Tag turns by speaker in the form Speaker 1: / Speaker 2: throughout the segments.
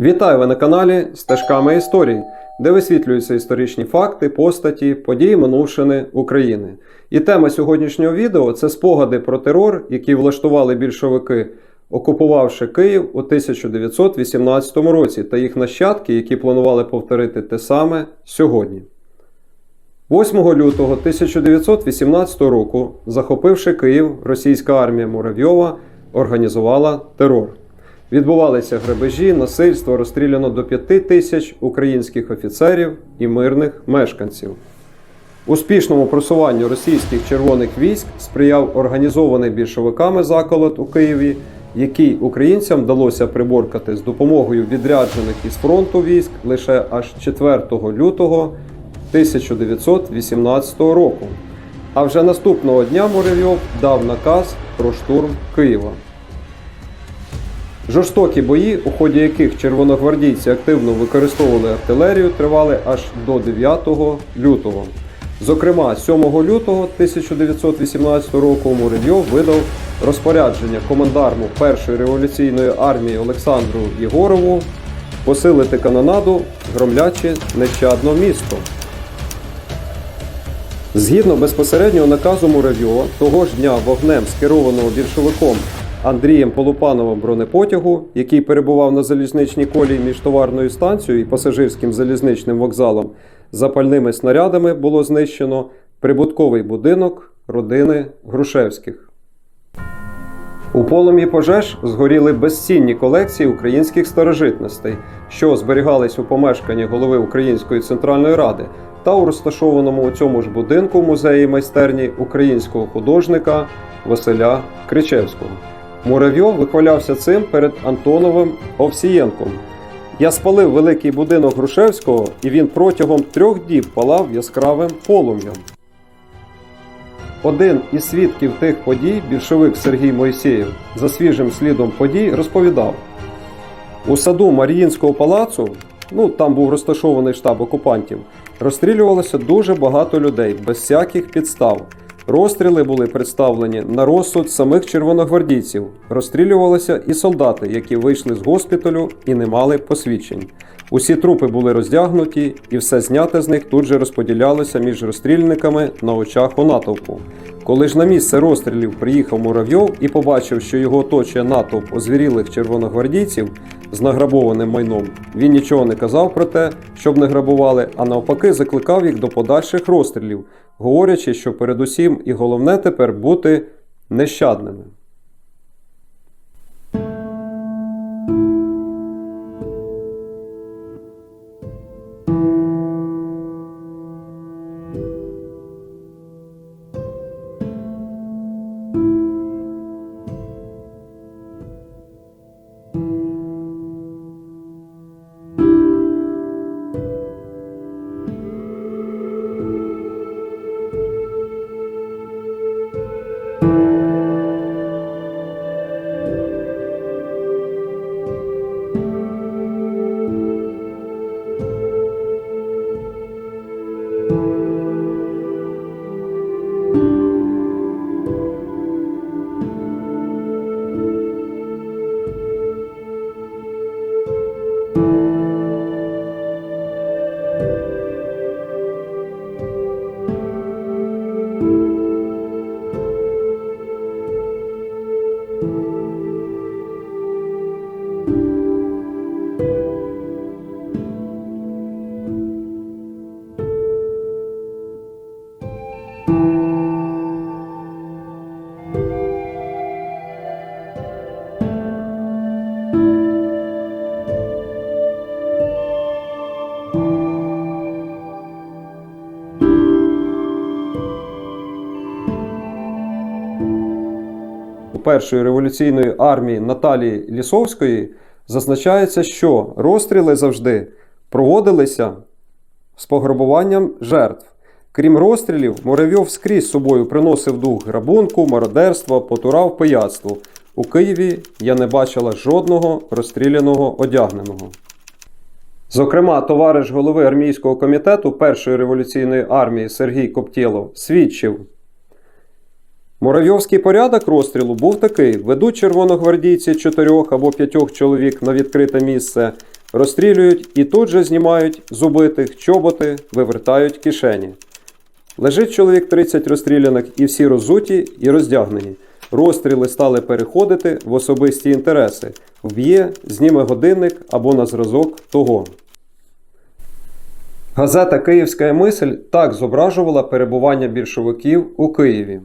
Speaker 1: Вітаю ви на каналі Стежками історії, де висвітлюються історичні факти, постаті, події минувшини України. І тема сьогоднішнього відео це спогади про терор, який влаштували більшовики, окупувавши Київ у 1918 році, та їх нащадки, які планували повторити те саме сьогодні. 8 лютого 1918 року, захопивши Київ, російська армія Муравйова організувала терор. Відбувалися грабежі, насильство, розстріляно до 5 тисяч українських офіцерів і мирних мешканців. Успішному просуванню російських червоних військ сприяв організований більшовиками заколот у Києві, який українцям вдалося приборкати з допомогою відряджених із фронту військ лише аж 4 лютого 1918 року. А вже наступного дня Муравйов дав наказ про штурм Києва. Жорстокі бої, у ході яких червоногвардійці активно використовували артилерію, тривали аж до 9 лютого. Зокрема, 7 лютого 1918 року Муравйов видав розпорядження командарму Першої революційної армії Олександру Єгорову посилити канонаду, громлячи нещадно місто. Згідно безпосереднього наказу Муравйова, того ж дня вогнем, скерованого більшовиком Андрієм Полупановим бронепотягу, який перебував на залізничній колії між товарною станцією і пасажирським залізничним вокзалом, запальними снарядами було знищено прибутковий будинок родини Грушевських. У полум'ї пожеж згоріли безцінні колекції українських старожитностей, що зберігались у помешканні голови Української центральної ради та у розташованому у цьому ж будинку музеї майстерні українського художника Василя Кричевського. Муравйов вихвалявся цим перед Антоновим Овсієнком. Я спалив великий будинок Грушевського, і він протягом трьох діб палав яскравим полум'ям. Один із свідків тих подій, більшовик Сергій Мойсеєв, за свіжим слідом подій розповідав: у саду Маріїнського палацу, ну там був розташований штаб окупантів, розстрілювалося дуже багато людей без всяких підстав. Розстріли були представлені на розсуд самих червоногвардійців. Розстрілювалися і солдати, які вийшли з госпіталю і не мали посвідчень. Усі трупи були роздягнуті, і все зняте з них тут же розподілялося між розстрільниками на очах у натовпу. Коли ж на місце розстрілів приїхав Муравйов і побачив, що його оточує натовп озвірілих червоногвардійців з награбованим майном, він нічого не казав про те, щоб не грабували, а навпаки закликав їх до подальших розстрілів, говорячи, що передусім і головне тепер бути нещадними. Першої революційної армії Наталії Лісовської зазначається, що розстріли завжди проводилися з пограбуванням жертв. Крім розстрілів, Муравйов скрізь з собою приносив дух грабунку, мародерства, потурав пияцтву. У Києві я не бачила жодного розстріляного одягненого. Зокрема, товариш голови армійського комітету Першої революційної армії Сергій Коптєлов свідчив. Муравйовський порядок розстрілу був такий: ведуть червоногвардійці чотирьох або п'ятьох чоловік на відкрите місце, Розстрілюють і тут же знімають з убитих чоботи, вивертають кишені. Лежить чоловік 30 розстріляних і всі роззуті і роздягнені. Розстріли стали переходити в особисті інтереси. Вб'є, зніме годинник або на зразок того. Газета Київська мисль так зображувала перебування більшовиків у Києві.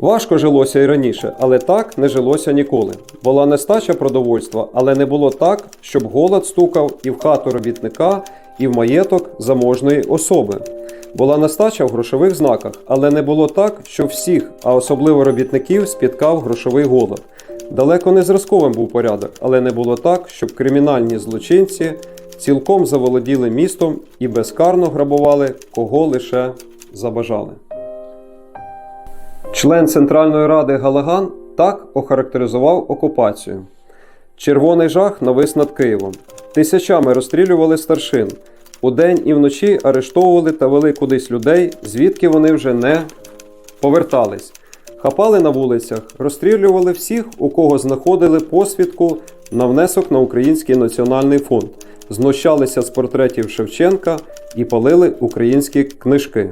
Speaker 1: Важко жилося і раніше, але так не жилося ніколи. Була нестача продовольства, але не було так, щоб голод стукав і в хату робітника, і в маєток заможної особи. Була нестача в грошових знаках, але не було так, що всіх, а особливо робітників, спіткав грошовий голод. Далеко не зразковим був порядок, але не було так, щоб кримінальні злочинці цілком заволоділи містом і безкарно грабували кого лише забажали. Член Центральної ради Галаган так охарактеризував окупацію. Червоний жах навис над Києвом. Тисячами розстрілювали старшин. Удень і вночі арештовували та вели кудись людей, звідки вони вже не повертались. Хапали на вулицях, розстрілювали всіх, у кого знаходили посвідку на внесок на Український національний фонд, знущалися з портретів Шевченка і палили українські книжки.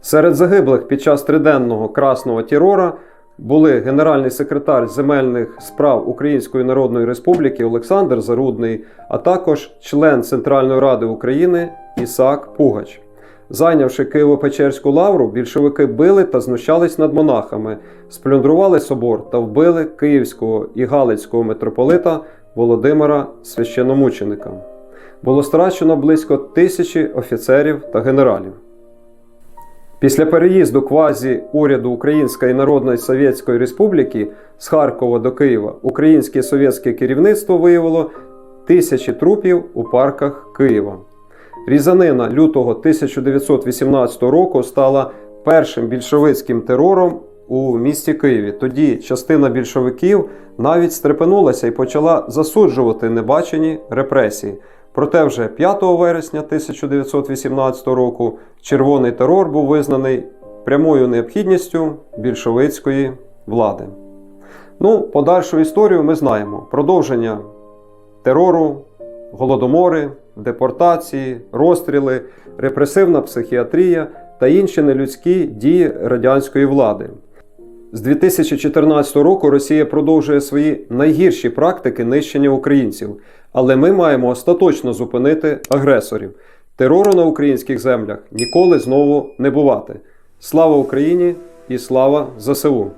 Speaker 1: Серед загиблих під час триденного красного терора були генеральний секретар земельних справ Української Народної Республіки Олександр Зарудний, а також член Центральної Ради України Ісаак Пугач. Зайнявши Києво-Печерську лавру, більшовики били та знущались над монахами, сплюндрували собор та вбили київського і галицького митрополита Володимира Священомученика. Було страчено близько тисячі офіцерів та генералів. Після переїзду квазі уряду Української Народної Совєтської Республіки з Харкова до Києва українське совєтське керівництво виявило тисячі трупів у парках Києва. Різанина лютого 1918 року стала першим більшовицьким терором у місті Києві. Тоді частина більшовиків навіть стрепенулася і почала засуджувати небачені репресії. Проте вже 5 вересня 1918 року червоний терор був визнаний прямою необхідністю більшовицької влади. Ну, подальшу історію ми знаємо. Продовження терору, голодомори, депортації, розстріли, репресивна психіатрія та інші нелюдські дії радянської влади. З 2014 року Росія продовжує свої найгірші практики нищення українців, але ми маємо остаточно зупинити агресорів. Терору на українських землях ніколи знову не бувати. Слава Україні і слава ЗСУ!